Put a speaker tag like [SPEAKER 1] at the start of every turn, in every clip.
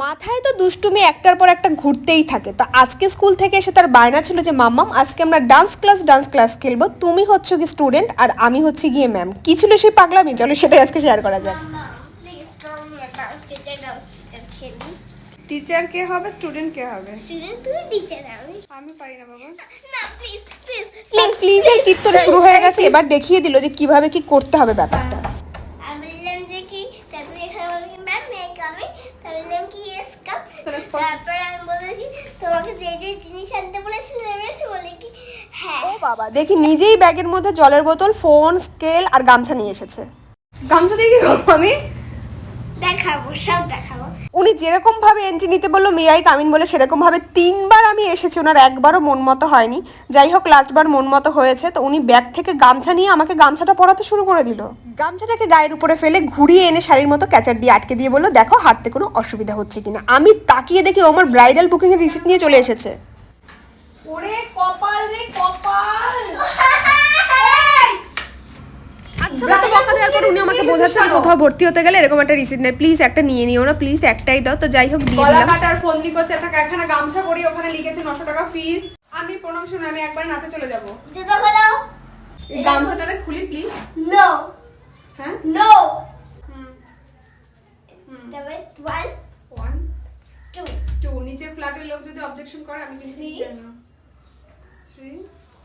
[SPEAKER 1] মাথায় তো দুষ্টুমি একটার পর একটা ঘুরতেই থাকে। তো আজকে স্কুল থেকে এসে তার বায়না ছিল যে মাম্মাম আজকে আমরা ডান্স ক্লাস ডান্স ক্লাস খেলব। তুমি হচ্ছে কি স্টুডেন্ট আর আমি হচ্ছে গিয়ে ম্যাম কি ছিল সেই পাগলামি? চলো সেটাই আজকে শেয়ার করা যাক।
[SPEAKER 2] প্লিজ তুমি ডান্স টিচার ডান্স টিচার খেলি।
[SPEAKER 3] টিচার কে হবে? স্টুডেন্ট কে হবে?
[SPEAKER 2] স্টুডেন্ট তুমি টিচার আমি।
[SPEAKER 3] আমি পারি না বাবা।
[SPEAKER 2] না প্লিজ প্লিজ
[SPEAKER 1] প্লিজ এর কীর্তন শুরু হয়ে গেছে। এবার দেখিয়ে দিল যে কীভাবে কি করতে হবে ব্যাপারটা
[SPEAKER 2] আমি বললাম যে কি তারপরে এখানে বললাম কি ম্যাম মে কামিং তারপরে বললাম কি ইয়েস কাম তারপরে আমি বললাম কি তোমাকে যে যে জিনিস আনতে বলেছিলাম সে বলে কি হ্যাঁ।
[SPEAKER 1] ও বাবা দেখি নিজেই ব্যাগের মধ্যে জলের বোতল ফোন স্কেল আর গামছা নিয়ে এসেছে।
[SPEAKER 3] গামছা দিয়ে কি করব আমি?
[SPEAKER 2] দেখাবো সব দেখাবো।
[SPEAKER 1] উনি যেরকম ভাবে এন্ট্রি নিতে বলল মেয়াই কামিন বলে সেরকম ভাবে তিনবার আমি এসেছি ওনার একবারও মন মতো হয়নি। যাই হোক লাস্টবার মন মতো হয়েছে তো উনি ব্যাগ থেকে গামছা নিয়ে আমাকে গামছাটা পরাতে শুরু করে দিল। গামছাটাকে গায়ের উপরে ফেলে ঘুরিয়ে এনে শাড়ির মতো ক্যাচার দিয়ে আটকে দিয়ে বলল দেখো হাঁটতে কোনো অসুবিধা হচ্ছে কিনা। আমি তাকিয়ে দেখি ও আমার ব্রাইডাল বুকিং এর রিসিপ্ট নিয়ে চলে এসেছে।
[SPEAKER 3] ওরে কপাল রে কপাল
[SPEAKER 1] আচ্ছা মতো বকা দেওয়ার পর উনি আমাকে বোঝাচ্ছে আমি কোথাও ভর্তি হতে গেলে এরকম একটা রিসিপ্ট নেই প্লিজ একটা নিয়ে নিও না প্লিজ একটাই দাও। তো যাই হোক দিয়ে দিলাম।
[SPEAKER 3] কাটার ফন্দি করছে একটা একখানা গামছা পরি ওখানে লিখেছে নশো টাকা ফিস আমি প্রণাম শুনে আমি একবার নাচে চলে যাব।
[SPEAKER 2] খোলো
[SPEAKER 3] এই গামছাটারে খুলি প্লিজ
[SPEAKER 2] নো
[SPEAKER 3] হ্যাঁ?
[SPEAKER 2] নো
[SPEAKER 3] হুম।
[SPEAKER 2] তারপরে ওয়ান
[SPEAKER 3] ওয়ান
[SPEAKER 2] টু
[SPEAKER 3] টু নিচের ফ্ল্যাটের লোক যদি অবজেকশন করে আমি কিন্তু
[SPEAKER 2] Three.
[SPEAKER 3] থ্রি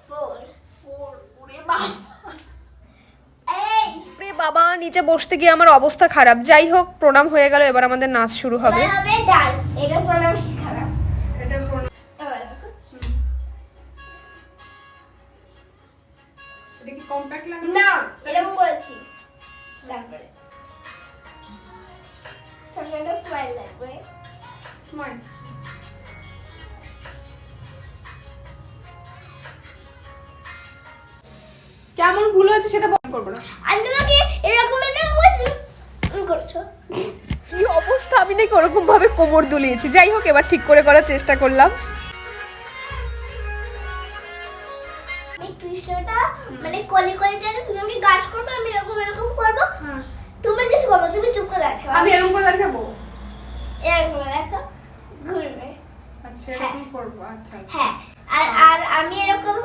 [SPEAKER 2] ফোর
[SPEAKER 3] ফোর ওরে বাবা।
[SPEAKER 1] বাবা নিচে বসতে গিয়ে আমার অবস্থা খারাপ। যাই হোক প্রণাম হয়ে গেল এবার আমাদের নাচ শুরু হবে।
[SPEAKER 2] এবার হবে ডান্স এটা প্রণাম
[SPEAKER 3] এটা প্রণাম এটা কি কম্প্যাক্ট লাগে
[SPEAKER 2] না এরকম করেছি। তারপরে সামনে স্মাইল লাগবে।
[SPEAKER 3] স্মাইল কেমন ভুল হয়েছে সেটা করব না।
[SPEAKER 2] আর তোমাকে এরকম করছ।
[SPEAKER 1] কি অবস্থা? আমি নাকি ওরকম ভাবে কোমর দুলিয়েছি। যাই হোক এবার ঠিক করে করার চেষ্টা করলাম।
[SPEAKER 2] আমি কৃষ্ণটা মানে কলি কলিটাতে তুমি আমাকে গাছ করবে আমি এরকম এরকম করব।
[SPEAKER 3] হ্যাঁ।
[SPEAKER 2] তুমি কিছু করব তুমি চুপ করে দেখো
[SPEAKER 3] আমি এরকম করে থাকব?
[SPEAKER 2] এরকম করে দেখো ঘুরবে।
[SPEAKER 3] আচ্ছা এরকম করব। আচ্ছা আচ্ছা।
[SPEAKER 2] হ্যাঁ। আর আর আমি এরকম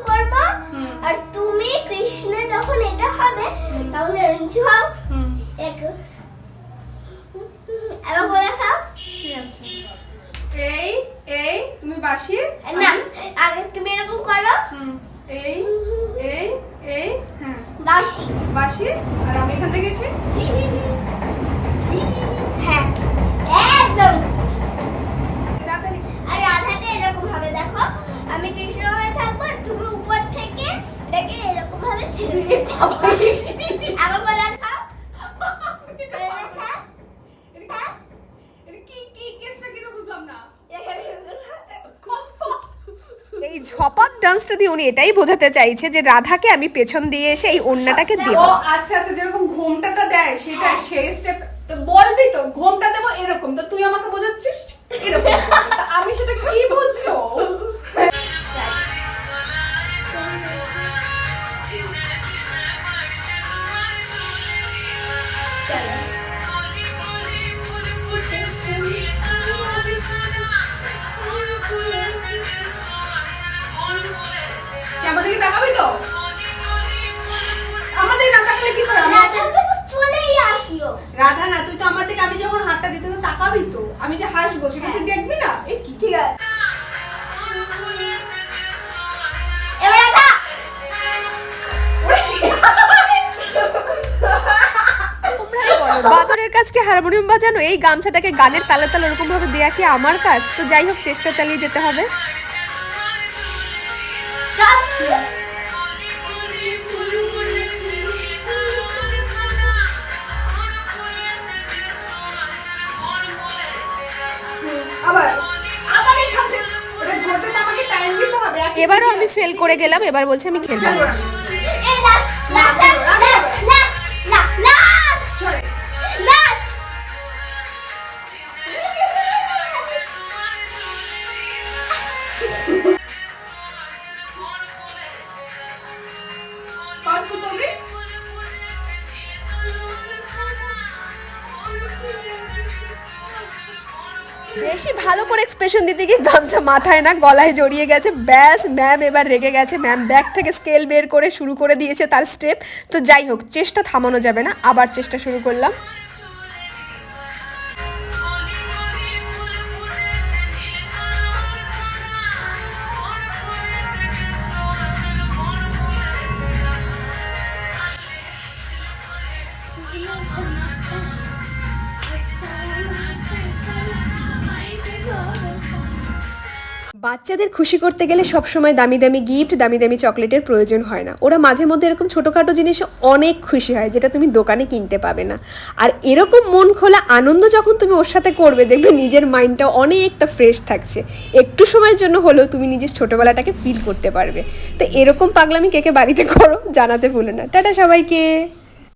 [SPEAKER 2] হবে তাহলে হও।
[SPEAKER 3] হুম।
[SPEAKER 2] এবার বলে খাও।
[SPEAKER 3] এই এই তুমি বাসি?
[SPEAKER 2] না আগে তুমি এরকম করো।
[SPEAKER 3] এই এই এই হ্যাঁ।
[SPEAKER 2] বাসি।
[SPEAKER 3] বাসি? আর আমি এখান থেকে এসে হি হি হি হি।
[SPEAKER 2] হ্যাঁ একদম
[SPEAKER 3] তাড়াতাড়ি
[SPEAKER 2] আর রাধাটা এরকম ভাবে দেখো আমি কৃষ্ণ হয়ে থাকব আর তুমি উপর থেকে এটাকে এরকম ভাবে ছেড়ে দেবো আবার বলে খাও করে দেখা
[SPEAKER 3] এটা এটা কি কি কেসটা কি তো বুঝলাম না
[SPEAKER 1] এই ডান্সটা দিয়ে উনি এটাই বোঝাতে চাইছে যে রাধাকে আমি পেছন দিয়ে এসে এই ওন্নাটাকে দেব।
[SPEAKER 3] ও আচ্ছা আচ্ছা যেরকম ঘোমটাটা দেয় সেটা সেই স্টেপ তো বলবি তো ঘোমটা দেবো এরকম। তো তুই আমাকে বোঝাচ্ছিস? এরকম। রাধা না তুই তো আমার দিকে আমি যখন হাতটা দিতে তো তাকাবি তো। আমি যে হাসবো সেটা তুই দেখবি না? এ কি?
[SPEAKER 2] ঠিক আছে।
[SPEAKER 1] বাদরের কাজকে হারমোনিয়াম বাজানো? এই গামছাটাকে গানের তালে তালে ওরকম ভাবে দেয়া কি আমার কাজ? তো যাই হোক চেষ্টা চালিয়ে যেতে হবে।
[SPEAKER 3] আবার আবার এখান থেকে। ওটা ধরতে আমাকে টাইম দিতে হবে
[SPEAKER 1] এবারও আমি ফেল করে গেলাম এবার বলছে আমি খেলব বেশি ভালো করে এক্সপ্রেশন দিতে গিয়ে গামছা মাথায় না, গলায় জড়িয়ে গেছে। ব্যাস ম্যাম এবার রেগে গেছে। ম্যাম ব্যাগ থেকে স্কেল বের করে শুরু করে দিয়েছে তার স্টেপ তো যাই হোক, চেষ্টা থামানো যাবে না। আবার চেষ্টা শুরু করলাম। বাচ্চাদের খুশি করতে গেলে সবসময় দামি দামি গিফট দামি দামি চকলেটের প্রয়োজন হয় না। ওরা মাঝে মধ্যে এরকম ছোটোখাটো জিনিসে অনেক খুশি হয়, যেটা তুমি দোকানে কিনতে পাবে না। আর এরকম মন খোলা আনন্দ যখন তুমি ওর সাথে করবে, দেখবে নিজের মাইন্ডটা অনেকটা ফ্রেশ থাকছে। একটু সময়ের জন্য হলেও তুমি নিজের ছোটোবেলাটাকে ফিল করতে পারবে। তো এরকম পাগলামি কে কে বাড়িতে করো, জানাতে ভুলে না। টাটা সবাইকে।